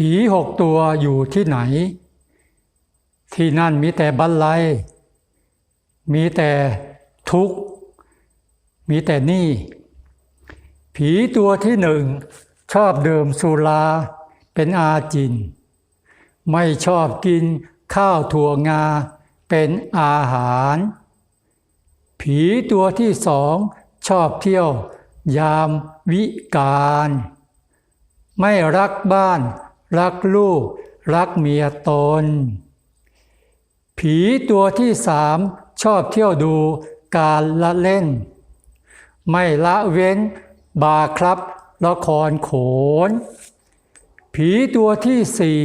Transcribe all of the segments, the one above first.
ผีหกตัวอยู่ที่ไหน ที่นั่นมีแต่บันไลยมีแต่ทุกข์ มีแต่หนี้ผีตัวที่หนึ่งชอบดื่มสุราเป็นอาจิน ไม่ชอบกินข้าวถั่วงาเป็นอาหาร ผีตัวที่สองชอบเที่ยวยามวิกาล ไม่รักบ้าน รักลูก รักเมียตน ผีตัวที่สามชอบเที่ยวดูการละเล่น ไม่ละเว้นบาครับละครโขน ผีตัวที่สี่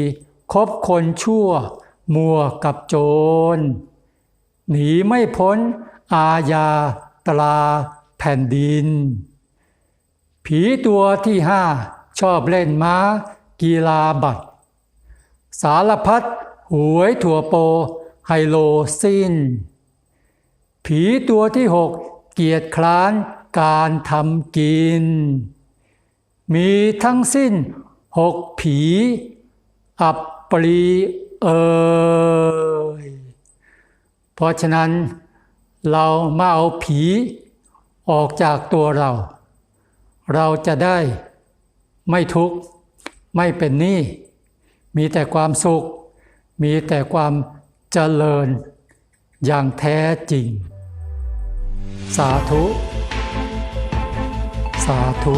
คบคนชั่ว มัวกับโจร หนีไม่พ้น อาญาตราแผ่นดิน ผีตัวที่ห้าชอบเล่นม้า กีฬาบัตร สารพัดหวยถั่วโป ไฮโลซินผีตัวที่หกเกียรติคร้านการทำกิน มีทั้งสิ้นหกผี อับปรีเอยเพราะฉะนั้นเรามาเอาผีออกจากตัวเรา เราจะได้ไม่ทุกข์ ไม่เป็นหนี้มีแต่ความสุข มีแต่ความเจริญอย่างแท้จริง สาธุ สาธุ